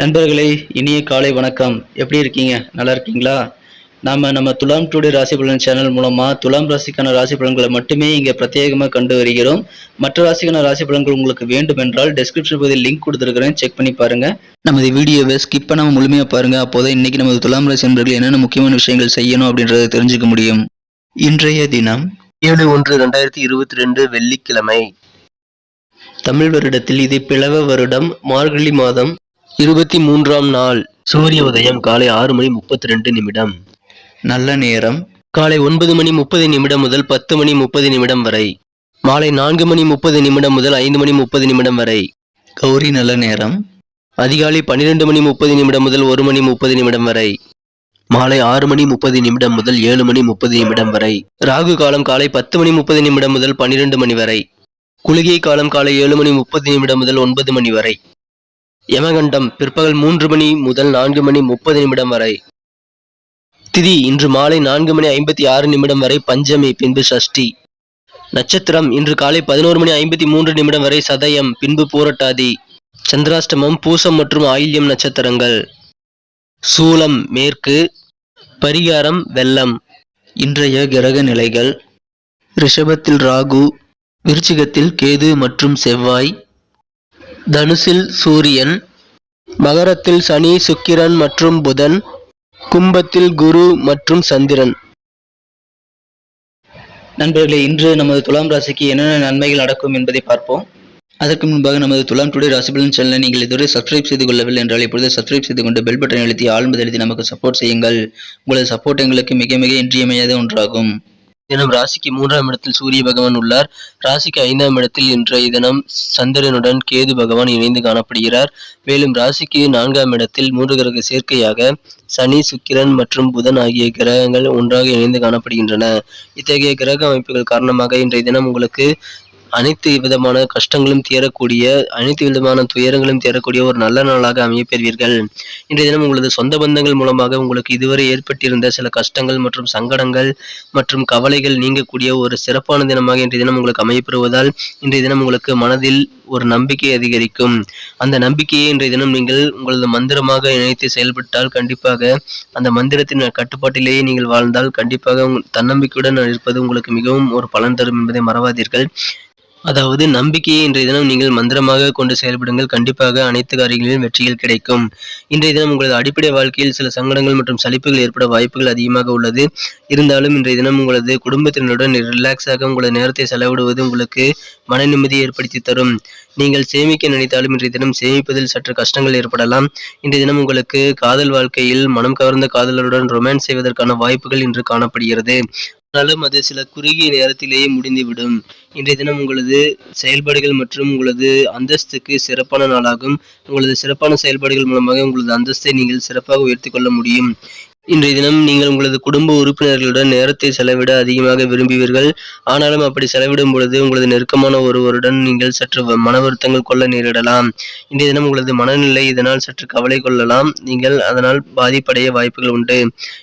நண்பர்களே இனிய காலை வணக்கம். எப்படி இருக்கீங்க? நல்லா இருக்கீங்களா? நாம நம்ம துலாம் டுடே ராசி பலன் சேனல் மூலமா துலாம் ராசிக்கான ராசி பலன்களை மட்டுமே இங்க பிரத்யேகமாக கண்டு வருகிறோம். மற்ற ராசிக்கான ராசி பலன்கள் உங்களுக்கு வேண்டும் என்றால் டெஸ்கிரிப்ஷன் பகுதியில் லிங்க் கொடுத்துருக்கிறேன். செக் பண்ணி பாருங்க. நமது வீடியோவை ஸ்கிப் பண்ணாமல் முழுமையாக பாருங்க. அப்போதான் இன்னைக்கு நமது துலாம் ராசி நண்பர்கள் என்னென்ன முக்கியமான விஷயங்கள் செய்யணும் அப்படின்றத தெரிஞ்சுக்க முடியும். இன்றைய தினம் ஏழு ஒன்று ரெண்டாயிரத்தி இருபத்தி ரெண்டு வெள்ளிக்கிழமை. தமிழ் வருடத்தில் இது பிளவ வருடம். மார்கழி மாதம். இருபத்தி மூன்றாம் நாள் சூரிய உதயம் காலை ஆறு மணி முப்பத்தி ரெண்டு நிமிடம் நல்ல நேரம் காலை ஒன்பது மணி முப்பது நிமிடம் முதல் பத்து மணி முப்பது நிமிடம் வரை மாலை நான்கு மணி முப்பது நிமிடம் முதல் ஐந்து மணி முப்பது நிமிடம் வரை கௌரி நல்ல நேரம் அதிகாலை பன்னிரெண்டு மணி முப்பது நிமிடம் முதல் ஒரு மணி முப்பது நிமிடம் வரை மாலை ஆறு மணி முப்பது நிமிடம் முதல் ஏழு மணி முப்பது நிமிடம் வரை ராகு காலம் காலை பத்து மணி முப்பது நிமிடம் முதல் பன்னிரெண்டு மணி வரை குளிகை காலம் காலை ஏழு மணி முப்பது நிமிடம் முதல் ஒன்பது மணி வரை யமகண்டம் பிற்பகல் மூன்று மணி முதல் நான்கு மணி முப்பது நிமிடம் வரை. திதி இன்று மாலை நான்கு மணி ஐம்பத்தி ஆறு நிமிடம் வரை பஞ்சமி பின்பு சஷ்டி. நட்சத்திரம் இன்று காலை பதினோரு மணி ஐம்பத்தி மூன்று நிமிடம் வரை சதயம் பின்பு பூரட்டாதி. சந்திராஷ்டமம் பூசம் மற்றும் ஆயில்யம் நட்சத்திரங்கள். சூலம் மேற்கு. பரிகாரம் வெள்ளம். இன்றைய கிரக நிலைகள். ரிஷபத்தில் ராகு விருச்சிகத்தில் கேது மற்றும் செவ்வாய். தனுசில் சூரியன். மகரத்தில் சனி சுக்கிரன் மற்றும் புதன் கும்பத்தில் குரு மற்றும் சந்திரன். நண்பர்களே இன்று நமது துலாம் ராசிக்கு என்னென்ன நன்மைகள் நடக்கும் என்பதை பார்ப்போம். அதற்கு முன்பாக நமது துலாம் டுடே ராசிபலன் சேனலை நீங்கள் இதுவரை சப்ஸ்கிரைப் செய்து கொள்ளவில்லை என்றால் இப்பொழுது சப்ஸ்கிரைப் செய்து கொண்டு பெல் பட்டன் எழுத்தி ஆழ்ந்து எழுதி நமக்கு சப்போர்ட் செய்யுங்கள். உங்களது சப்போர்ட் எங்களுக்கு மிக மிக இன்றியமையாத ஒன்றாகும். தினம் ராசிக்கு மூன்றாம் இடத்தில் சூரிய பகவான் உள்ளார். ராசிக்கு ஐந்தாம் இடத்தில் இன்றைய தினம் சந்திரனுடன் கேது பகவான் இணைந்து காணப்படுகிறார். மேலும் ராசிக்கு நான்காம் இடத்தில் மூன்று கிரக சேர்க்கையாக சனி சுக்கிரன் மற்றும் புதன் ஆகிய கிரகங்கள் ஒன்றாக இணைந்து காணப்படுகின்றன. இத்தகைய கிரக அமைப்புகள் காரணமாக இன்றைய தினம் உங்களுக்கு அனைத்து விதமான கஷ்டங்களும் தீரக்கூடிய அனைத்து விதமான துயரங்களும் தீரக்கூடிய ஒரு நல்ல நாளாக அமையப்பெறுவீர்கள். இன்றைய தினம் உங்களது சொந்த பந்தங்கள் மூலமாக உங்களுக்கு இதுவரை ஏற்பட்டிருந்த சில கஷ்டங்கள் மற்றும் சங்கடங்கள் மற்றும் கவலைகள் நீங்கக்கூடிய ஒரு சிறப்பான தினமாக இன்றைய தினம் உங்களுக்கு அமையப்பெறுவதால் இன்றைய தினம் உங்களுக்கு மனதில் ஒரு நம்பிக்கை அதிகரிக்கும். அந்த நம்பிக்கையை இன்றைய தினம் நீங்கள் உங்களது மந்திரமாக இணைத்து செயல்பட்டால் கண்டிப்பாக அந்த மந்திரத்தின் கட்டுப்பாட்டிலேயே நீங்கள் வாழ்ந்தால் கண்டிப்பாக உங்கள் தன்னம்பிக்கையுடன் இருப்பது உங்களுக்கு மிகவும் ஒரு பலன் தரும் என்பதை மறவாதீர்கள். அதாவது நம்பிக்கையை இன்றைய தினம் நீங்கள் மந்திரமாக கொண்டு செயல்படுங்கள். கண்டிப்பாக அனைத்து காரியங்களிலும் வெற்றிகள் கிடைக்கும். இன்றைய தினம் உங்களது அடிப்படை வாழ்க்கையில் சில சங்கடங்கள் மற்றும் சலிப்புகள் ஏற்பட வாய்ப்புகள் அதிகமாக உள்ளது. இருந்தாலும் இன்றைய தினம் உங்களது குடும்பத்தினருடன் ரிலாக்ஸாக உங்களது நேரத்தை செலவிடுவது உங்களுக்கு மன நிம்மதியை ஏற்படுத்தி தரும். நீங்கள் சேமிக்க நினைத்தாலும் இன்றைய தினம் சேமிப்பதில் சற்று கஷ்டங்கள் ஏற்படலாம். இன்றைய தினம் உங்களுக்கு காதல் வாழ்க்கையில் மனம் கவர்ந்த காதலருடன் ரொமான்ஸ் செய்வதற்கான வாய்ப்புகள் இன்று காணப்படுகிறது. ஆனாலும் அது சில குறுகிய நேரத்திலேயே முடிந்துவிடும். இன்றைய தினம் உங்களது செயல்பாடுகள் மற்றும் உங்களது அந்தஸ்துக்கு சிறப்பான நாளாகும். உங்களது சிறப்பான செயல்பாடுகள் மூலமாக உங்களது அந்தஸ்தை நீங்கள் சிறப்பாக உயர்த்தி கொள்ள முடியும். இன்றைய தினம் நீங்கள் உங்களது குடும்ப உறுப்பினர்களுடன் நேரத்தை செலவிட அதிகமாக விரும்புவீர்கள். ஆனாலும் அப்படி செலவிடும் பொழுது உங்களது நெருக்கமான ஒருவருடன் நீங்கள் சற்று மன வருத்தங்கள் கொள்ள நேரிடலாம். இன்றைய தினம் உங்களது மனநிலை இதனால் சற்று கவலை கொள்ளலாம். நீங்கள் அதனால் பாதிப்படைய வாய்ப்புகள் உண்டு.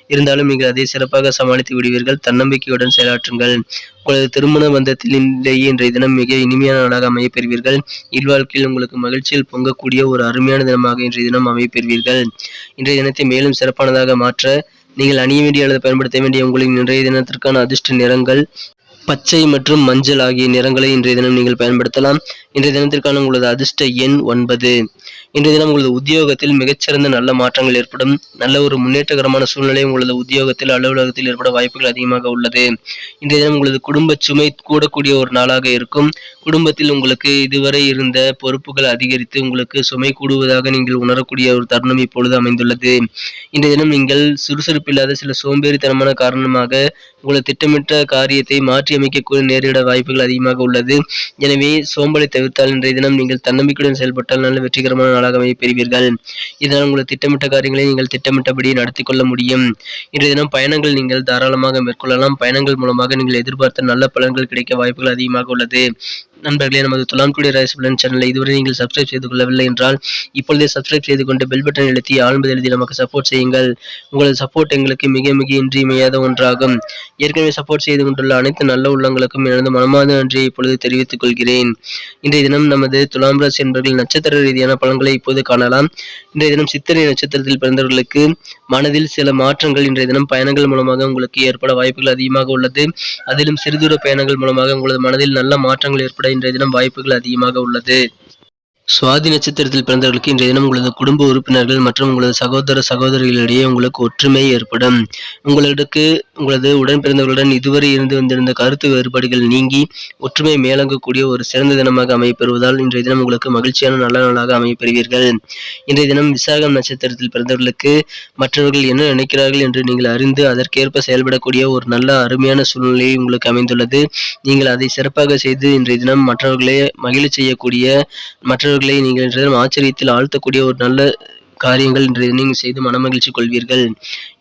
இருந்தாலும் நீங்கள் அதை சிறப்பாக சமாளித்து விடுவீர்கள். தன்னம்பிக்கையுடன் செயலாற்றுங்கள். உங்களது திருமண பந்தத்திலேயே இன்றைய தினம் மிக இனிமையான நாளாக அமையப் பெறுவீர்கள் இல்வாழ்க்கையில் உங்களுக்கு மகிழ்ச்சியில் பொங்கக்கூடிய ஒரு அருமையான தினமாக இன்றைய தினம் அமையப் பெறுவீர்கள் இன்றைய தினத்தை மேலும் சிறப்பானதாக மாற்ற நீங்கள் அணிய வேண்டிய அல்லது பயன்படுத்த வேண்டிய உங்களின் இன்றைய தினத்திற்கான அதிர்ஷ்ட நிறங்கள் பச்சை மற்றும் மஞ்சள் ஆகிய நிறங்களை இன்றைய தினம் நீங்கள் பயன்படுத்தலாம். இன்றைய தினத்திற்கான உங்களது அதிர்ஷ்ட எண் ஒன்பது. இன்றைய தினம் உங்களது உத்தியோகத்தில் மிகச்சிறந்த நல்ல மாற்றங்கள் ஏற்படும். நல்ல ஒரு முன்னேற்றகரமான சூழ்நிலை உங்களது உத்தியோகத்தில் அலுவலகத்தில் ஏற்பட வாய்ப்புகள் அதிகமாக உள்ளது. இன்றைய தினம் உங்களது குடும்ப சுமை கூடக்கூடிய ஒரு நாளாக இருக்கும். குடும்பத்தில் உங்களுக்கு இதுவரை இருந்த பொறுப்புகள் அதிகரித்து உங்களுக்கு சுமை கூடுவதாக நீங்கள் உணரக்கூடிய ஒரு தருணம் இப்பொழுது அமைந்துள்ளது. இன்றைய தினம் நீங்கள் சுறுசுறுப்பில்லாத சில சோம்பேறித்தனமான காரணமாக உங்களது திட்டமிட்ட காரியத்தை மாற்றி அமைக்கக்கூடிய நேரிட வாய்ப்புகள் அதிகமாக உள்ளது. எனவே சோம்பலை தவிர்த்தால் இன்றைய தினம் நீங்கள் தன்னம்பிக்கையுடன் செயல்பட்டால் நல்ல வெற்றிகரமான நாளாக பெறுவீர்கள். இதனால் உங்கள் திட்டமிட்ட காரியங்களை நீங்கள் திட்டமிட்டபடி நடத்தி கொள்ள முடியும். இன்றைய தினம் பயணங்கள் நீங்கள் தாராளமாக மேற்கொள்ளலாம். பயணங்கள் மூலமாக நீங்கள் எதிர்பார்த்த நல்ல பலன்கள் கிடைக்க வாய்ப்புகள் அதிகமாக உள்ளது. நண்பர்களே நமது துலாம் டுடே ராசிபலன் சேனலை இதுவரை நீங்கள் சப்ஸ்கிரைப் செய்து கொள்ளவில்லை என்றால் இப்பொழுதே சப்ஸ்கிரைப் செய்து கொண்டு பெல் பட்டன் எழுத்தி ஆழ்ந்து எழுதி நமக்கு சப்போர்ட் செய்யுங்கள். உங்களது சப்போர்ட் எங்களுக்கு மிக மிக இன்றியமையாத ஒன்றாகும். ஏற்கனவே சப்போர்ட் செய்து கொண்டுள்ள அனைத்து நல்ல உள்ளங்களுக்கும் எனது மனமார்ந்த நன்றியை இப்பொழுது தெரிவித்துக் கொள்கிறேன். இன்றைய தினம் நமது துலாம் ராசி என்பவர்கள் நட்சத்திர ரீதியான பலன்களை இப்போது காணலாம். இன்றைய தினம் சித்திரை நட்சத்திரத்தில் பிறந்தவர்களுக்கு மனதில் சில மாற்றங்கள் இன்றைய தினம் பயணங்கள் மூலமாக உங்களுக்கு ஏற்பட வாய்ப்புகள் அதிகமாக உள்ளது. அதிலும் சிறுதூர பயணங்கள் மூலமாக உங்களது மனதில் நல்ல மாற்றங்கள் ஏற்பட இன்றைய தினம் வாய்ப்புகள் அதிகமாக உள்ளது. சுவாதி நட்சத்திரத்தில் பிறந்தவர்களுக்கு இன்றைய தினம் உங்களது குடும்ப உறுப்பினர்கள் மற்றும் உங்களது சகோதர சகோதரிகளிடையே உங்களுக்கு ஒற்றுமை ஏற்படும். உங்களுக்கு உங்களது உடன்பிறந்தவர்களுடன் இதுவரை இருந்து வந்திருந்த கருத்து வேறுபாடுகள் நீங்கி ஒற்றுமை மேலங்கக்கூடிய ஒரு சிறந்த தினமாக அமையப்பெறுவதால் இன்றைய தினம் உங்களுக்கு மகிழ்ச்சியான நல்ல நாளாக அமையப்பெறுவீர்கள். இன்றைய தினம் விசாகம் நட்சத்திரத்தில் பிறந்தவர்களுக்கு மற்றவர்கள் என்ன நினைக்கிறார்கள் என்று நீங்கள் அறிந்து அதற்கேற்ப செயல்படக்கூடிய ஒரு நல்ல அருமையான சூழ்நிலை உங்களுக்கு அமைந்துள்ளது. நீங்கள் அதை சிறப்பாக செய்து இன்றைய தினம் மற்றவர்களை மகிழ்ச்சி செய்யக்கூடிய மற்றவர்களை நீங்கள் இன்றைய தினம் ஆச்சரியத்தில் ஆழ்த்தக்கூடிய ஒரு நல்ல காரியங்கள் இன்றைய தினம் நீங்கள் செய்து மனமகிழ்ச்சி கொள்வீர்கள்.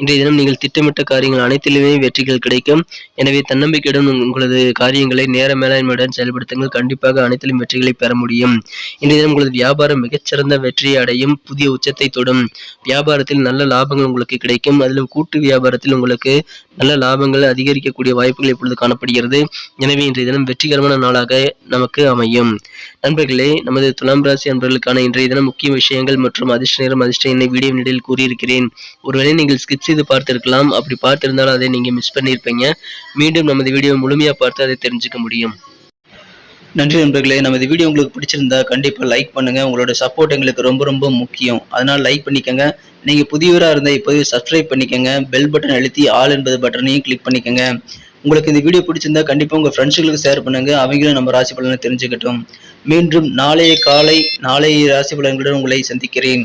இன்றைய தினம் நீங்கள் திட்டமிட்ட காரியங்கள் அனைத்திலுமே வெற்றிகள் கிடைக்கும். எனவே தன்னம்பிக்கையுடன் உங்களது காரியங்களை நேர மேலாண்மையுடன் செயல்படுத்துங்கள். கண்டிப்பாக அனைத்திலும் வெற்றிகளை பெற முடியும். இன்றைய தினம் உங்களது வியாபாரம் மிகச்சிறந்த வெற்றியை அடையும். புதிய உச்சத்தை தொடும். வியாபாரத்தில் நல்ல லாபங்கள் உங்களுக்கு கிடைக்கும். அதிலும் கூட்டு வியாபாரத்தில் உங்களுக்கு நல்ல லாபங்கள் அதிகரிக்கக்கூடிய வாய்ப்புகள் இப்பொழுது காணப்படுகிறது. எனவே இன்றைய தினம் வெற்றிகரமான நாளாக நமக்கு அமையும். நண்பர்களே நமது துலாம் ராசி அன்பர்களுக்கான இன்றைய தினம் முக்கிய விஷயங்கள் மற்றும் அதிர்ஷ்ட நேரம் அதிர்ஷ்ட எண்ணை வீடியோ நிலையில் கூறியிருக்கிறேன். ஒருவேளை நீங்கள் ஸ்கிப் செய்து பார்த்திருக்கலாம். அப்படி பார்த்திருந்தாலும் அதை நீங்கள் மிஸ் பண்ணியிருப்பீங்க. மீண்டும் நமது வீடியோ முழுமையாக பார்த்து அதை தெரிஞ்சுக்க முடியும். நன்றி நண்பர்களே. நமது வீடியோ உங்களுக்கு பிடிச்சிருந்தா கண்டிப்பாக லைக் பண்ணுங்க. உங்களோட சப்போர்ட் எங்களுக்கு ரொம்ப ரொம்ப முக்கியம். அதனால் லைக் பண்ணிக்கோங்க. நீங்கள் புதியவராக இருந்தால் இப்போவே சப்ஸ்கிரைப் பண்ணிக்கோங்க. பெல் பட்டன் அழுத்தி ஆல் என்பது பட்டனையும் கிளிக் பண்ணிக்கோங்க. உங்களுக்கு இந்த வீடியோ பிடிச்சிருந்தா கண்டிப்பாக உங்கள் ஃப்ரெண்ட்ஸுகளுக்கு ஷேர் பண்ணுங்க. அவங்களும் நம்ம ராசி பலனை தெரிஞ்சுக்கட்டும். மீண்டும் நாளைய காலை நாளைய ராசி பலன்களுடன் உங்களை சந்திக்கிறேன்.